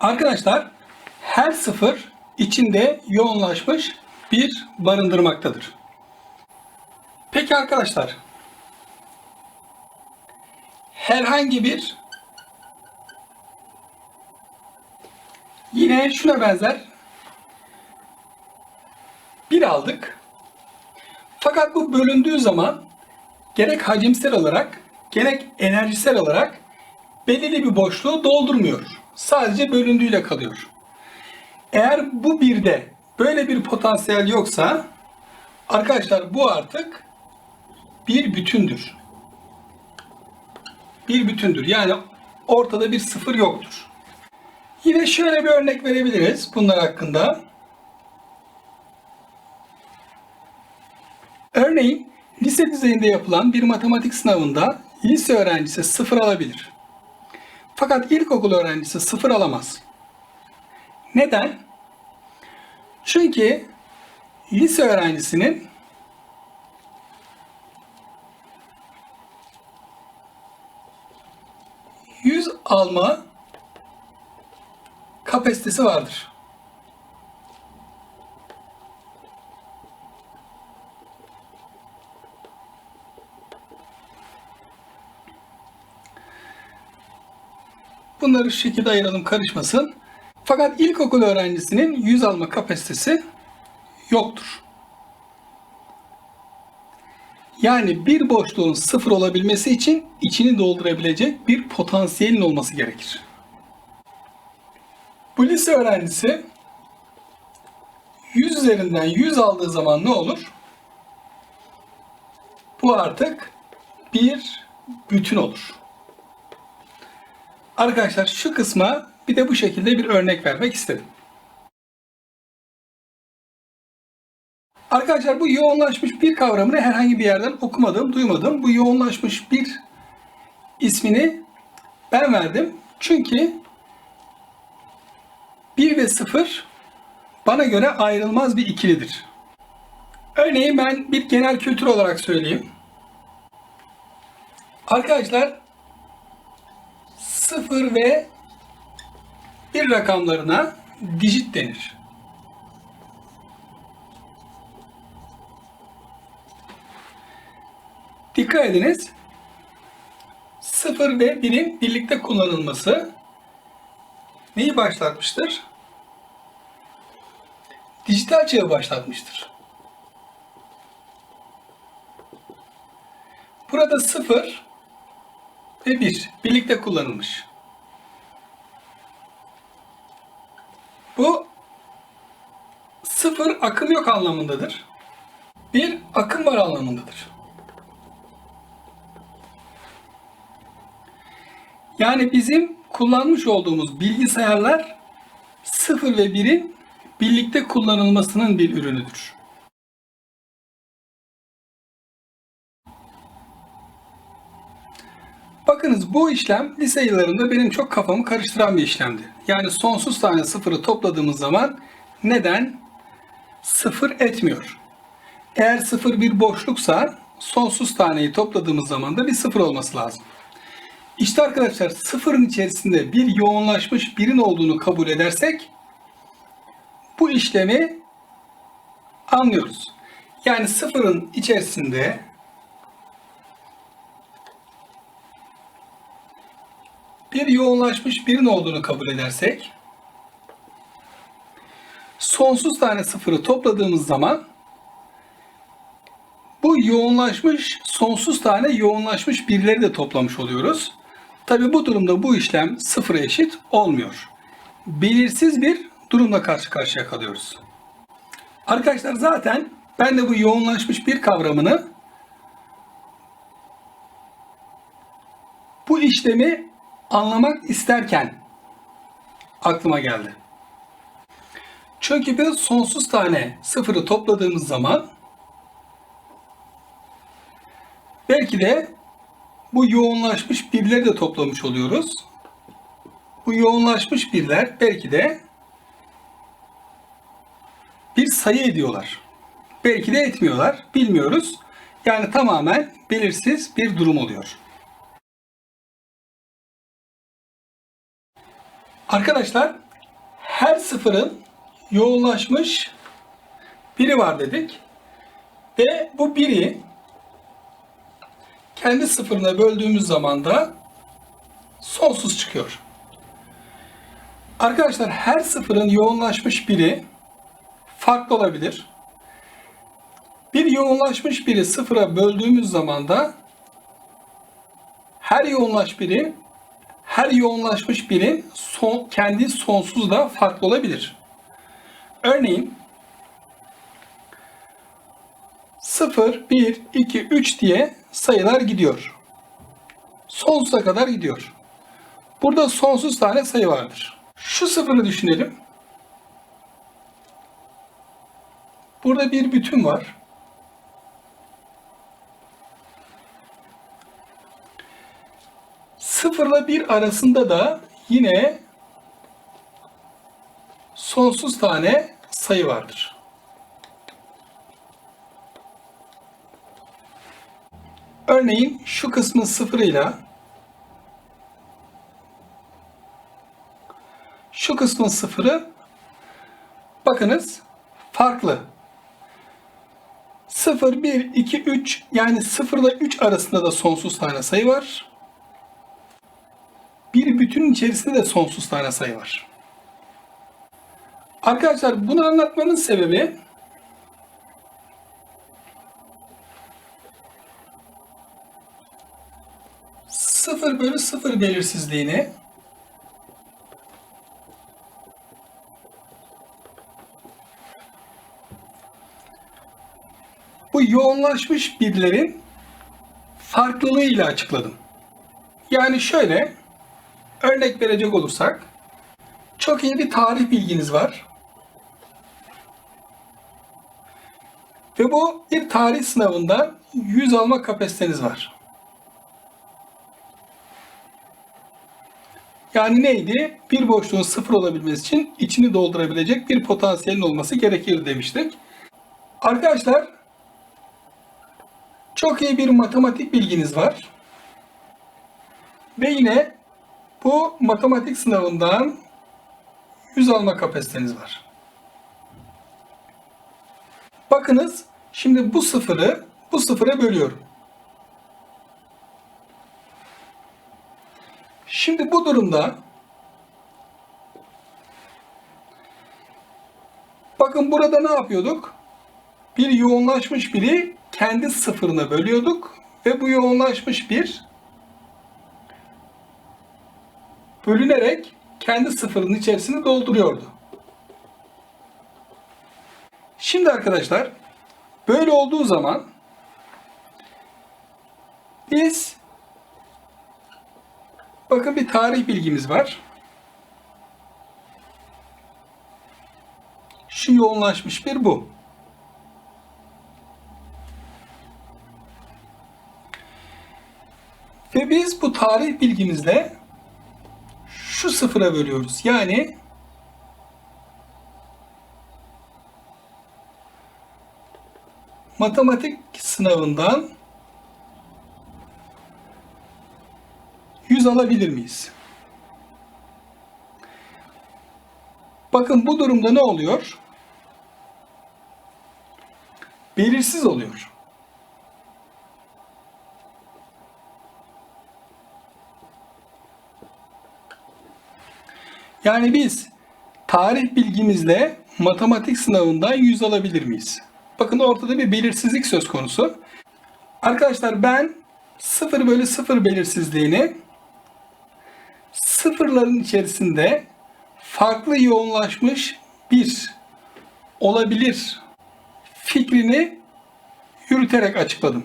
Arkadaşlar her sıfır içinde yoğunlaşmış bir barındırmaktadır. Peki arkadaşlar herhangi bir yine şuna benzer bir aldık. Fakat bu bölündüğü zaman gerek hacimsel olarak gerek enerjisel olarak belirli bir boşluğu doldurmuyor. Sadece bölündüğüyle kalıyor. Eğer bu birde böyle bir potansiyel yoksa arkadaşlar bu artık bir bütündür. Bir bütündür. Yani ortada bir sıfır yoktur. Yine şöyle bir örnek verebiliriz bunlar hakkında. Örneğin lise düzeyinde yapılan bir matematik sınavında lise öğrencisi sıfır alabilir. Fakat ilkokul öğrencisi sıfır alamaz. Neden? Çünkü lise öğrencisinin yüz alma kapasitesi vardır. Bunları şu şekilde ayıralım karışmasın. Fakat ilkokul öğrencisinin yüz alma kapasitesi yoktur. Yani bir boşluğun sıfır olabilmesi için içini doldurabilecek bir potansiyelin olması gerekir. Bu lise öğrencisi 100 üzerinden 100 aldığı zaman ne olur? Bu artık bir bütün olur. Arkadaşlar şu kısma bir de bu şekilde bir örnek vermek istedim. Arkadaşlar bu yoğunlaşmış bir kavramını herhangi bir yerden okumadım, duymadım. Bu yoğunlaşmış bir ismini ben verdim. Çünkü 1 ve 0 bana göre ayrılmaz bir ikilidir. Örneğin ben bir genel kültür olarak söyleyeyim. Arkadaşlar 0 ve 1 rakamlarına dijit denir. Dikkat ediniz. 0 ve 1'in birlikte kullanılması neyi başlatmıştır? Dijital çağı başlatmıştır. Burada 0 ve 1 birlikte kullanılmış. Bu sıfır akım yok anlamındadır. Bir akım var anlamındadır. Yani bizim kullanmış olduğumuz bilgisayarlar 0 ve 1'in birlikte kullanılmasının bir ürünüdür. Bakınız bu işlem lise yıllarında benim çok kafamı karıştıran bir işlemdi. Yani sonsuz tane sıfırı topladığımız zaman neden sıfır etmiyor? Eğer sıfır bir boşluksa sonsuz taneyi topladığımız zaman da bir sıfır olması lazım. İşte arkadaşlar sıfırın içerisinde bir yoğunlaşmış birin olduğunu kabul edersek bu işlemi anlıyoruz. Yani sıfırın içerisinde bir yoğunlaşmış birin olduğunu kabul edersek sonsuz tane sıfırı topladığımız zaman bu yoğunlaşmış sonsuz tane yoğunlaşmış birleri de toplamış oluyoruz. Tabi bu durumda bu işlem sıfıra eşit olmuyor. Belirsiz bir durumla karşı karşıya kalıyoruz. Arkadaşlar zaten ben de bu yoğunlaşmış bir kavramını bu işlemi anlamak isterken aklıma geldi. Çünkü biz sonsuz tane sıfırı topladığımız zaman belki de bu yoğunlaşmış birleri de toplamış oluyoruz. Bu yoğunlaşmış birler belki de bir sayı ediyorlar. Belki de etmiyorlar. Bilmiyoruz. Yani tamamen belirsiz bir durum oluyor. Arkadaşlar her sıfırın yoğunlaşmış biri var dedik. Ve bu biri kendi sıfırına böldüğümüz zaman da sonsuz çıkıyor. Arkadaşlar her sıfırın yoğunlaşmış biri farklı olabilir. Bir yoğunlaşmış biri sıfıra böldüğümüz zaman da her yoğunlaş biri her yoğunlaşmış birin son, kendi sonsuz da farklı olabilir. Örneğin 0, 1, 2, 3 diye sayılar gidiyor. Sonsuza kadar gidiyor. Burada sonsuz tane sayı vardır. Şu sıfırı düşünelim. Burada bir bütün var. Sıfırla bir arasında da yine sonsuz tane sayı vardır. Örneğin şu kısmın sıfırıyla şu kısmın sıfırı bakınız farklı. 0, 1, 2, 3 yani 0 ile 3 arasında da sonsuz tane sayı var. Bir bütünün içerisinde de sonsuz tane sayı var. Arkadaşlar bunu anlatmanın sebebi sıfır bölü sıfır belirsizliğini bu yoğunlaşmış birlerin farklılığıyla açıkladım. Yani şöyle örnek verecek olursak çok iyi bir tarih bilginiz var. Ve bu bir tarih sınavında 100 alma kapasiteniz var. Yani neydi? Bir boşluğun sıfır olabilmesi için içini doldurabilecek bir potansiyelin olması gerekir demiştik. Arkadaşlar çok iyi bir matematik bilginiz var. Ve yine bu matematik sınavından 100 alma kapasiteniz var. Bakınız şimdi bu sıfırı bu sıfıra bölüyorum. Şimdi bu durumda bakın burada ne yapıyorduk? Bir yoğunlaşmış biri kendi sıfırına bölüyorduk ve bu yoğunlaşmış bir bölünerek kendi sıfırının içerisini dolduruyordu. Şimdi arkadaşlar böyle olduğu zaman biz bakın bir tarih bilgimiz var. Şu yoğunlaşmış bir bu. Ve biz bu tarih bilgimizle şu sıfıra bölüyoruz. Yani matematik sınavından 100 alabilir miyiz? Bakın bu durumda ne oluyor? Belirsiz oluyor. Yani biz tarih bilgimizle matematik sınavından 100 alabilir miyiz? Bakın ortada bir belirsizlik söz konusu. Arkadaşlar ben 0 bölü 0 belirsizliğini sıfırların içerisinde farklı yoğunlaşmış bir olabilir fikrini yürüterek açıkladım.